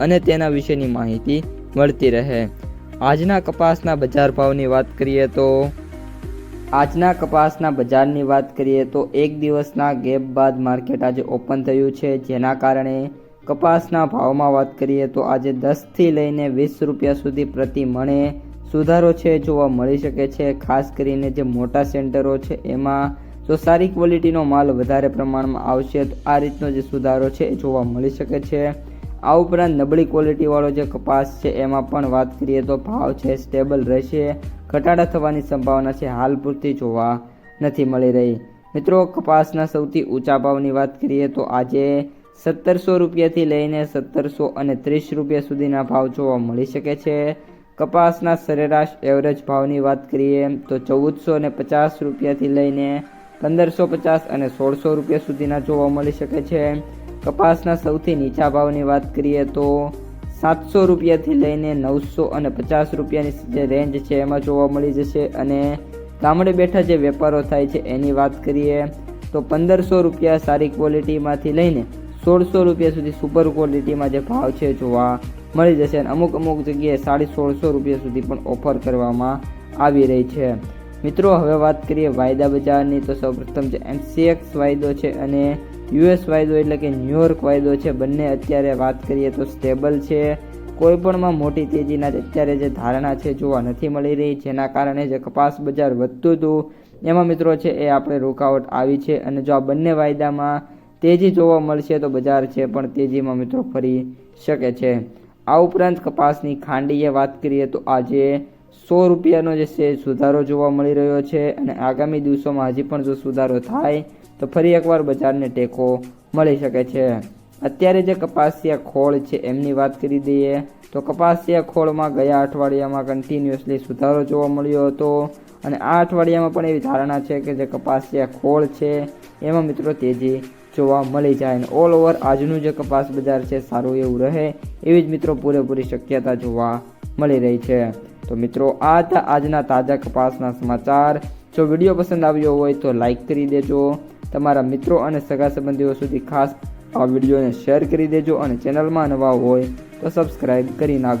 અને તેના વિશેની માહિતી મળતી રહે. આજના કપાસના બજાર ભાવની વાત કરીએ તો, આજના કપાસના બજારની વાત કરીએ તો એક દિવસના ગેપ બાદ માર્કેટ આજે ઓપન થયું છે. જેના કારણે કપાસના ભાવમાં વાત કરીએ તો આજે દસથી લઈને વીસ રૂપિયા સુધી પ્રતિ મણે સુધારો છે, જોવા મળી શકે છે. ખાસ કરીને જે મોટા સેન્ટરો છે, એમાં જો સારી ક્વોલિટીનો માલ વધારે પ્રમાણમાં આવશે, તો આ રીતનો જે સુધારો છે, એ જોવા મળી શકે છે. આ ઉપરાંત નબળી ક્વોલિટીવાળો જે કપાસ છે, એમાં પણ વાત કરીએ તો ભાવ છે સ્ટેબલ રહેશે. ઘટાડા થવાની સંભાવના છે, હાલ પૂરતી જોવા નથી મળી રહી. મિત્રો, કપાસના સૌથી ઊંચા ભાવની વાત કરીએ તો આજે સત્તરસો રૂપિયાથી લઈને સત્તરસો અને ત્રીસ રૂપિયા સુધીના ભાવ જોવા મળી શકે છે. કપાસના સરેરાશ એવરેજ ભાવની વાત કરીએ તો ચૌદસો અને પચાસ રૂપિયાથી લઈને પંદરસો પચાસ અને સોળસો રૂપિયા સુધીના જોવા મળી શકે છે. કપાસના સૌથી નીચા ભાવની વાત કરીએ તો સાતસો રૂપિયાથી લઈને નવસો અને પચાસ રૂપિયાની જે રેન્જ છે એમાં જોવા મળી જશે અને ગામડે બેઠા જે વેપારો થાય છે એની વાત કરીએ તો પંદરસો રૂપિયા સારી ક્વોલિટીમાંથી લઈને સોળસો રૂપિયા સુધી સુપર ક્વોલિટીમાં જે ભાવ છે જોવા મળી જશે અને અમુક અમુક જગ્યાએ સાડી સોળસો રૂપિયા સુધી પણ ઓફર કરવામાં આવી રહી છે. મિત્રો, હવે વાત કરીએ વાયદા બજારની તો સૌપ્રથમ જે એમસીએક્સ વાયદો છે અને યુએસ વાયદો એટલે કે ન્યુયોર્ક વાયદો છે, બંને અત્યારે વાત કરીએ તો સ્ટેબલ છે. કોઈપણમાં મોટી તેજીના અત્યારે જે ધારણા છે જોવા નથી મળી રહી, જેના કારણે જે કપાસ બજાર વધતું હતું. એમાં મિત્રો છે એ આપણે રોકાવટ આવી છે અને જો આ બંને વાયદામાં તેજી જોવા મળશે તો બજાર છે પણ તેજીમાં મિત્રો ફરી શકે છે. આ ઉપરાંત કપાસની ખાંડીએ વાત કરીએ તો આજે સો રૂપિયાનો જે છે સુધારો જોવા મળી રહ્યો છે અને આગામી દિવસોમાં હજી પણ જો સુધારો થાય, તો ફરી એકવાર બજારને ટેકો મળી શકે છે. અત્યારે જે કપાસિયા ખોળ છે, એમની વાત કરી દઈએ, તો કપાસિયા ખોળમાં ગયા અઠવાડિયામાં કન્ટિન્યુઅસલી સુધારો જોવા મળ્યો હતો અને આ અઠવાડિયામાં પણ એવી ધારણા છે કે જે કપાસિયા ખોળ છે, એમાં મિત્રો તેજી જોવા મળી જાય. અને ઓલ ઓવર આજનું જે કપાસ બજાર છે, સારું એવું રહે, એવી જ મિત્રો પૂરેપૂરી શક્યતા જોવા મળી રહી છે. તો મિત્રો, આ હતા આજના તાજા કપાસના સમાચાર. જો વીડિયો પસંદ આવ્યો હોય તો લાઈક કરી દેજો. તમારા મિત્રો અને સગા સંબંધીઓ સુધી ખાસ આ વિડીયોને શેર કરી દેજો અને ચેનલમાં નવા હોય તો સબસ્ક્રાઈબ કરી નાખજો.